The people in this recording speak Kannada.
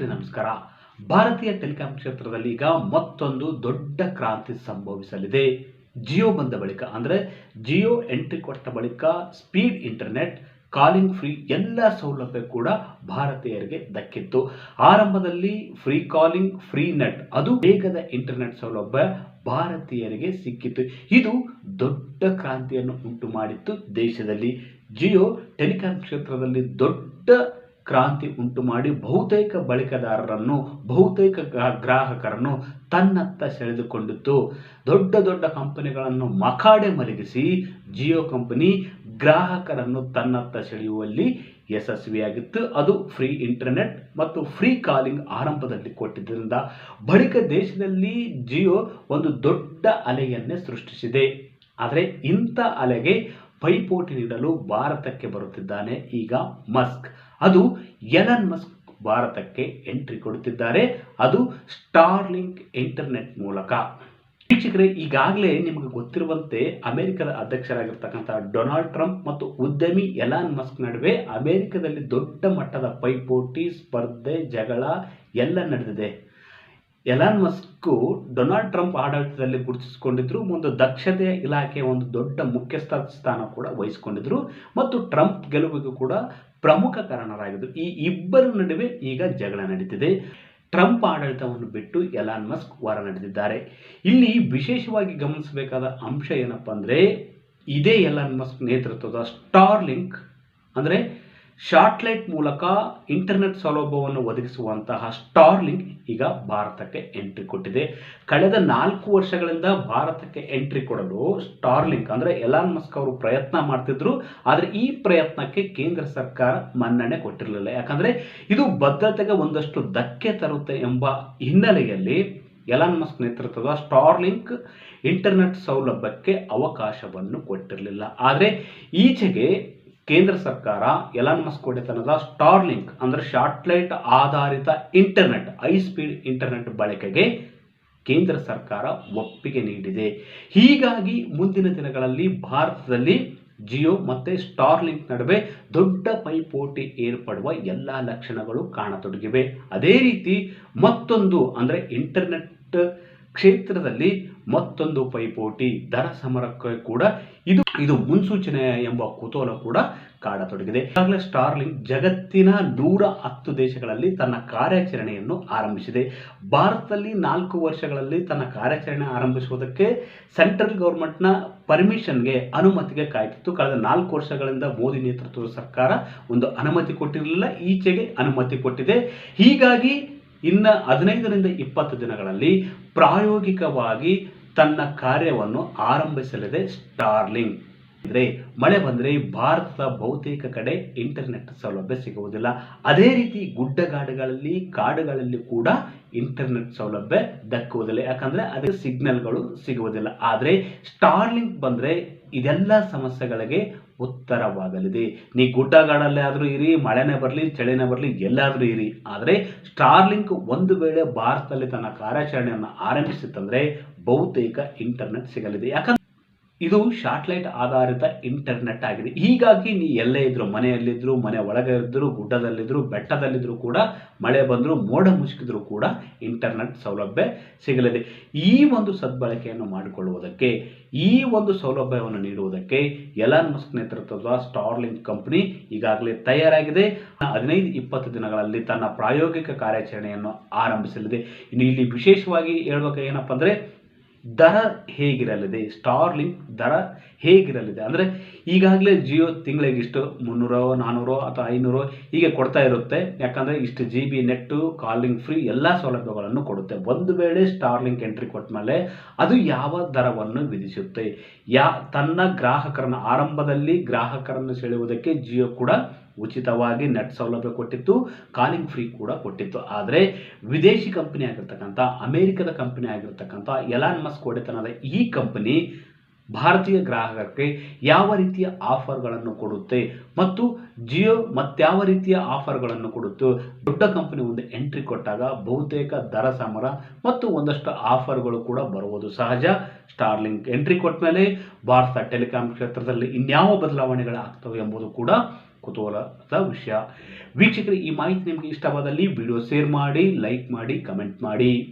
ಸ್ನೇಹಿತರೆ, ನಮಸ್ಕಾರ. ಭಾರತೀಯ ಟೆಲಿಕಾಂ ಕ್ಷೇತ್ರದಲ್ಲಿ ಈಗ ಮತ್ತೊಂದು ದೊಡ್ಡ ಕ್ರಾಂತಿ ಸಂಭವಿಸಲಿದೆ. ಜಿಯೋ ಬಂದ ಬಳಿಕ, ಅಂದರೆ ಜಿಯೋ ಎಂಟ್ರಿ ಕೊಟ್ಟ ಬಳಿಕ ಸ್ಪೀಡ್ ಇಂಟರ್ನೆಟ್, ಕಾಲಿಂಗ್ ಫ್ರೀ ಎಲ್ಲ ಸೌಲಭ್ಯ ಕೂಡ ಭಾರತೀಯರಿಗೆ ದಕ್ಕಿತ್ತು. ಆರಂಭದಲ್ಲಿ ಫ್ರೀ ಕಾಲಿಂಗ್, ಫ್ರೀ ನೆಟ್, ಅದು ವೇಗದ ಇಂಟರ್ನೆಟ್ ಸೌಲಭ್ಯ ಭಾರತೀಯರಿಗೆ ಸಿಕ್ಕಿತು ಇದು ದೊಡ್ಡ ಕ್ರಾಂತಿಯನ್ನು ಉಂಟು ಮಾಡಿತ್ತು ದೇಶದಲ್ಲಿ. ಜಿಯೋ ಟೆಲಿಕಾಂ ಕ್ಷೇತ್ರದಲ್ಲಿ ದೊಡ್ಡ ಕ್ರಾಂತಿ ಉಂಟು ಮಾಡಿ ಬಹುತೇಕ ಬಳಕೆದಾರರನ್ನು, ಬಹುತೇಕ ಗ್ರಾ- ಗ್ರಾಹಕರನ್ನು ತನ್ನತ್ತ ಸೆಳೆದುಕೊಂಡಿತ್ತು ದೊಡ್ಡ ದೊಡ್ಡ ಕಂಪನಿಗಳನ್ನು ಮಕಾಡೆ ಮಲಗಿಸಿ, ಜಿಯೋ ಕಂಪನಿ ಗ್ರಾಹಕರನ್ನು ತನ್ನತ್ತ ಸೆಳೆಯುವಲ್ಲಿ ಯಶಸ್ವಿಯಾಗಿತ್ತು. ಅದು ಫ್ರೀ ಇಂಟರ್ನೆಟ್ ಮತ್ತು ಫ್ರೀ ಕಾಲಿಂಗ್ ಆರಂಭದಲ್ಲಿ ಕೊಟ್ಟಿದ್ದರಿಂದ ಬಳಿಕ ದೇಶದಲ್ಲಿ ಜಿಯೋ ಒಂದು ದೊಡ್ಡ ಅಲೆಯನ್ನೇ ಸೃಷ್ಟಿಸಿದೆ. ಆದರೆ ಇಂಥ ಅಲೆಗೆ ಪೈಪೋಟಿ ನೀಡಲು ಭಾರತಕ್ಕೆ ಬರುತ್ತಿದ್ದಾನೆ ಈಗ ಮಸ್ಕ್. ಅದು ಎಲನ್ ಮಸ್ಕ್ ಭಾರತಕ್ಕೆ ಎಂಟ್ರಿ ಕೊಡುತ್ತಿದ್ದಾರೆ ಅದು ಸ್ಟಾರ್ಲಿಂಕ್ ಇಂಟರ್ನೆಟ್ ಮೂಲಕ. ವೀಕ್ಷಕರೇ, ಈಗಾಗಲೇ ನಿಮಗೆ ಗೊತ್ತಿರುವಂತೆ ಅಮೆರಿಕದ ಅಧ್ಯಕ್ಷರಾಗಿರ್ತಕ್ಕಂಥ ಡೊನಾಲ್ಡ್ ಟ್ರಂಪ್ ಮತ್ತು ಉದ್ಯಮಿ ಎಲಾನ್ ಮಸ್ಕ್ ನಡುವೆ ಅಮೆರಿಕದಲ್ಲಿ ದೊಡ್ಡ ಮಟ್ಟದ ಪೈಪೋಟಿ, ಸ್ಪರ್ಧೆ, ಜಗಳ ಎಲ್ಲ ನಡೆದಿದೆ. ಎಲಾನ್ ಮಸ್ಕು ಡೊನಾಲ್ಡ್ ಟ್ರಂಪ್ ಆಡಳಿತದಲ್ಲಿ ಗುರುತಿಸಿಕೊಂಡಿದ್ರು ಒಂದು ದಕ್ಷತೆ ಇಲಾಖೆಯ ಒಂದು ದೊಡ್ಡ ಮುಖ್ಯಸ್ಥ ಸ್ಥಾನ ಕೂಡ ವಹಿಸಿಕೊಂಡಿದ್ರು, ಮತ್ತು ಟ್ರಂಪ್ ಗೆಲುವಿಗೂ ಕೂಡ ಪ್ರಮುಖ ಕಾರಣರಾಗಿದ್ದರು ಈ ಇಬ್ಬರ ನಡುವೆ ಈಗ ಜಗಳ ನಡೀತಿದೆ. ಟ್ರಂಪ್ ಆಡಳಿತವನ್ನು ಬಿಟ್ಟು ಎಲಾನ್ ಮಸ್ಕ್ ವಾರ ನಡೆದಿದ್ದಾರೆ. ಇಲ್ಲಿ ವಿಶೇಷವಾಗಿ ಗಮನಿಸಬೇಕಾದ ಅಂಶ ಏನಪ್ಪ ಅಂದರೆ ಇದೇ ಎಲಾನ್ ಮಸ್ಕ್ ನೇತೃತ್ವದ ಸ್ಟಾರ್ಲಿಂಕ್ ಅಂದರೆ ಶಾರ್ಟ್ಲೈಟ್ ಮೂಲಕ ಇಂಟರ್ನೆಟ್ ಸೌಲಭ್ಯವನ್ನು ಒದಗಿಸುವಂತಹ ಸ್ಟಾರ್ಲಿಂಕ್ ಈಗ ಭಾರತಕ್ಕೆ ಎಂಟ್ರಿ ಕೊಟ್ಟಿದೆ. ಕಳೆದ ನಾಲ್ಕು ವರ್ಷಗಳಿಂದ ಭಾರತಕ್ಕೆ ಎಂಟ್ರಿ ಕೊಡಲು ಸ್ಟಾರ್ಲಿಂಕ್ ಅಂದರೆ ಎಲಾನ್ ಮಸ್ಕ್ ಅವರು ಪ್ರಯತ್ನ ಮಾಡ್ತಿದ್ರು, ಆದರೆ ಈ ಪ್ರಯತ್ನಕ್ಕೆ ಕೇಂದ್ರ ಸರ್ಕಾರ ಮನ್ನಣೆ ಕೊಟ್ಟಿರಲಿಲ್ಲ. ಯಾಕಂದರೆ ಇದು ಬದ್ಧತೆಗೆ ಒಂದಷ್ಟು ಧಕ್ಕೆ ತರುತ್ತೆ ಎಂಬ ಹಿನ್ನೆಲೆಯಲ್ಲಿ ಎಲಾನ್ ಮಸ್ಕ್ ನೇತೃತ್ವದ ಸ್ಟಾರ್ಲಿಂಕ್ ಇಂಟರ್ನೆಟ್ ಸೌಲಭ್ಯಕ್ಕೆ ಅವಕಾಶವನ್ನು ಕೊಟ್ಟಿರಲಿಲ್ಲ. ಆದರೆ ಈಚೆಗೆ ಕೇಂದ್ರ ಸರ್ಕಾರ ಎಲಾನ್ ಮಸ್ಕ್ ಒಡೆತನದ ಸ್ಟಾರ್ಲಿಂಕ್ ಅಂದರೆ ಶಾರ್ಟ್ಲೈಟ್ ಆಧಾರಿತ ಇಂಟರ್ನೆಟ್ ಹೈ ಸ್ಪೀಡ್ ಇಂಟರ್ನೆಟ್ ಬಳಕೆಗೆ ಕೇಂದ್ರ ಸರ್ಕಾರ ಒಪ್ಪಿಗೆ ನೀಡಿದೆ. ಹೀಗಾಗಿ ಮುಂದಿನ ದಿನಗಳಲ್ಲಿ ಭಾರತದಲ್ಲಿ ಜಿಯೋ ಮತ್ತು ಸ್ಟಾರ್ಲಿಂಕ್ ನಡುವೆ ದೊಡ್ಡ ಪೈಪೋಟಿ ಏರ್ಪಡುವ ಎಲ್ಲ ಲಕ್ಷಣಗಳು ಕಾಣತೊಡಗಿವೆ. ಅದೇ ರೀತಿ ಮತ್ತೊಂದು, ಅಂದರೆ ಇಂಟರ್ನೆಟ್ ಕ್ಷೇತ್ರದಲ್ಲಿ ಮತ್ತೊಂದು ಪೈಪೋಟಿ, ದರ ಸಮರಕ್ಕೆ ಕೂಡ ಇದು ಇದು ಮುನ್ಸೂಚನೆ ಎಂಬ ಕುತೂಹಲ ಕೂಡ ಕಾಡತೊಡಗಿದೆ. ಈಗಾಗಲೇ ಸ್ಟಾರ್ಲಿಂಗ್ ಜಗತ್ತಿನ ನೂರ ಹತ್ತು ದೇಶಗಳಲ್ಲಿ ತನ್ನ ಕಾರ್ಯಾಚರಣೆಯನ್ನು ಆರಂಭಿಸಿದೆ. ಭಾರತದಲ್ಲಿ ನಾಲ್ಕು ವರ್ಷಗಳಲ್ಲಿ ತನ್ನ ಕಾರ್ಯಾಚರಣೆ ಆರಂಭಿಸುವುದಕ್ಕೆ ಸೆಂಟ್ರಲ್ ಗೌರ್ಮೆಂಟ್ನ ಪರ್ಮಿಷನ್ಗೆ ಅನುಮತಿಗೆ ಕಾಯ್ತಿತ್ತು. ಕಳೆದ ನಾಲ್ಕು ವರ್ಷಗಳಿಂದ ಮೋದಿ ನೇತೃತ್ವದ ಸರ್ಕಾರ ಒಂದು ಅನುಮತಿ ಕೊಟ್ಟಿರಲಿಲ್ಲ, ಈಚೆಗೆ ಅನುಮತಿ ಕೊಟ್ಟಿದೆ. ಹೀಗಾಗಿ ಇನ್ನು ಹದಿನೈದರಿಂದ ಇಪ್ಪತ್ತು ದಿನಗಳಲ್ಲಿ ಪ್ರಾಯೋಗಿಕವಾಗಿ ತನ್ನ ಕಾರ್ಯವನ್ನು ಆರಂಭಿಸಲಿದೆ ಸ್ಟಾರ್ಲಿಂಗ್. ಅಂದರೆ ಮಳೆ ಬಂದರೆ ಭಾರತದ ಬಹುತೇಕ ಕಡೆ ಇಂಟರ್ನೆಟ್ ಸೌಲಭ್ಯ ಸಿಗುವುದಿಲ್ಲ. ಅದೇ ರೀತಿ ಗುಡ್ಡಗಾಡುಗಳಲ್ಲಿ, ಕಾಡುಗಳಲ್ಲಿ ಕೂಡ ಇಂಟರ್ನೆಟ್ ಸೌಲಭ್ಯ ದಕ್ಕುವುದಿಲ್ಲ. ಯಾಕಂದರೆ ಅದಕ್ಕೆ ಸಿಗ್ನಲ್ಗಳು ಸಿಗುವುದಿಲ್ಲ. ಆದರೆ ಸ್ಟಾರ್ಲಿಂಕ್ ಬಂದರೆ ಇದೆಲ್ಲ ಸಮಸ್ಯೆಗಳಿಗೆ ಉತ್ತರವಾಗಲಿದೆ. ನೀ ಗುಡ್ಡಗಾಡಲ್ಲೇ ಆದರೂ ಇರಿ, ಮಳೆನೇ ಬರಲಿ, ಚಳಿನೇ ಬರಲಿ, ಎಲ್ಲಾದರೂ ಇರಿ. ಆದರೆ ಸ್ಟಾರ್ಲಿಂಕ್ ಒಂದು ವೇಳೆ ಭಾರತದಲ್ಲಿ ತನ್ನ ಕಾರ್ಯಾಚರಣೆಯನ್ನು ಆರಂಭಿಸಿತ್ತಂದರೆ ಬಹುತೇಕ ಇಂಟರ್ನೆಟ್ ಸಿಗಲಿದೆ. ಯಾಕಂದ್ರೆ ಇದು ಶಾರ್ಟ್ಲೈಟ್ ಆಧಾರಿತ ಇಂಟರ್ನೆಟ್ ಆಗಿದೆ. ಹೀಗಾಗಿ ನೀ ಎಲ್ಲೇ ಇದ್ರು ಮನೆಯಲ್ಲಿದ್ದರೂ ಮನೆ ಒಳಗೆ ಇದ್ದರೂ ಗುಡ್ಡದಲ್ಲಿದ್ದರೂ ಬೆಟ್ಟದಲ್ಲಿದ್ದರೂ ಕೂಡ, ಮಳೆ ಬಂದರೂ, ಮೋಡ ಮುಸುಕಿದ್ರೂ ಕೂಡ ಇಂಟರ್ನೆಟ್ ಸೌಲಭ್ಯ ಸಿಗಲಿದೆ. ಈ ಒಂದು ಸದ್ಬಳಕೆಯನ್ನು ಮಾಡಿಕೊಳ್ಳುವುದಕ್ಕೆ, ಈ ಒಂದು ಸೌಲಭ್ಯವನ್ನು ನೀಡುವುದಕ್ಕೆ ಎಲಾನ್ ಮಸ್ಕ್ ನೇತೃತ್ವದ ಸ್ಟಾರ್ಲಿಂಕ್ ಕಂಪನಿ ಈಗಾಗಲೇ ತಯಾರಾಗಿದೆ. ಹದಿನೈದು ಇಪ್ಪತ್ತು ದಿನಗಳಲ್ಲಿ ತನ್ನ ಪ್ರಾಯೋಗಿಕ ಕಾರ್ಯಾಚರಣೆಯನ್ನು ಆರಂಭಿಸಲಿದೆ. ಇನ್ನು ಇಲ್ಲಿ ವಿಶೇಷವಾಗಿ ಹೇಳ್ಬೇಕು ಏನಪ್ಪ ಅಂದರೆ ದರ ಹೇಗಿರಲಿದೆ? ಸ್ಟಾರ್ಲಿಂಕ್ ದರ ಹೇಗಿರಲಿದೆ? ಅಂದರೆ ಈಗಾಗಲೇ ಜಿಯೋ ತಿಂಗಳಿಗೆ ಇಷ್ಟು ಮುನ್ನೂರೋ ನಾನ್ನೂರೋ ಅಥವಾ ಐನೂರೋ ಹೀಗೆ ಕೊಡ್ತಾ ಇರುತ್ತೆ. ಯಾಕಂದರೆ ಇಷ್ಟು G B net calling free ಎಲ್ಲ ಸೌಲಭ್ಯಗಳನ್ನು ಕೊಡುತ್ತೆ. ಒಂದು ವೇಳೆ ಸ್ಟಾರ್ಲಿಂಕ್ ಎಂಟ್ರಿ ಕೊಟ್ಟ ಮೇಲೆ ಅದು ಯಾವ ದರವನ್ನು ವಿಧಿಸುತ್ತೆ? ಯಾ, ತನ್ನ ಗ್ರಾಹಕರನ್ನು, ಆರಂಭದಲ್ಲಿ ಗ್ರಾಹಕರನ್ನು ಸೆಳೆಯುವುದಕ್ಕೆ ಜಿಯೋ ಕೂಡ ಉಚಿತವಾಗಿ ನೆಟ್ ಸೌಲಭ್ಯ ಕೊಟ್ಟಿತ್ತು ಕಾಲಿಂಗ್ ಫ್ರೀ ಕೂಡ ಕೊಟ್ಟಿತ್ತು. ಆದರೆ ವಿದೇಶಿ ಕಂಪನಿ ಆಗಿರ್ತಕ್ಕಂಥ ಅಮೇರಿಕದ ಕಂಪನಿ ಆಗಿರ್ತಕ್ಕಂಥ ಎಲಾನ್ ಒಡೆತನದ ಈ ಕಂಪನಿ ಭಾರತೀಯ ಗ್ರಾಹಕರಿಗೆ ಯಾವ ರೀತಿಯ ಆಫರ್ಗಳನ್ನು ಕೊಡುತ್ತೆ ಮತ್ತು ಜಿಯೋ ಮತ್ಯಾವ ರೀತಿಯ ಆಫರ್ಗಳನ್ನು ಕೊಡುತ್ತೆ? ದೊಡ್ಡ ಕಂಪನಿ ಒಂದು ಎಂಟ್ರಿ ಕೊಟ್ಟಾಗ ಬಹುತೇಕ ದರ ಸಮರ ಮತ್ತು ಒಂದಷ್ಟು ಆಫರ್ಗಳು ಕೂಡ ಬರುವುದು ಸಹಜ. ಸ್ಟಾರ್ಲಿಂಕ್ ಎಂಟ್ರಿ ಕೊಟ್ಟ ಮೇಲೆ ಭಾರತ ಟೆಲಿಕಾಂ ಕ್ಷೇತ್ರದಲ್ಲಿ ಇನ್ಯಾವ ಬದಲಾವಣೆಗಳಾಗ್ತವೆ ಎಂಬುದು ಕೂಡ ಕುತೂಹಲದ ವಿಷಯ. ವೀಕ್ಷಕರಿಗೆ ಈ ಮಾಹಿತಿ ನಿಮಗೆ ಇಷ್ಟವಾದಲ್ಲಿ ವಿಡಿಯೋ ಶೇರ್ ಮಾಡಿ ಲೈಕ್ ಮಾಡಿ ಕಮೆಂಟ್ ಮಾಡಿ.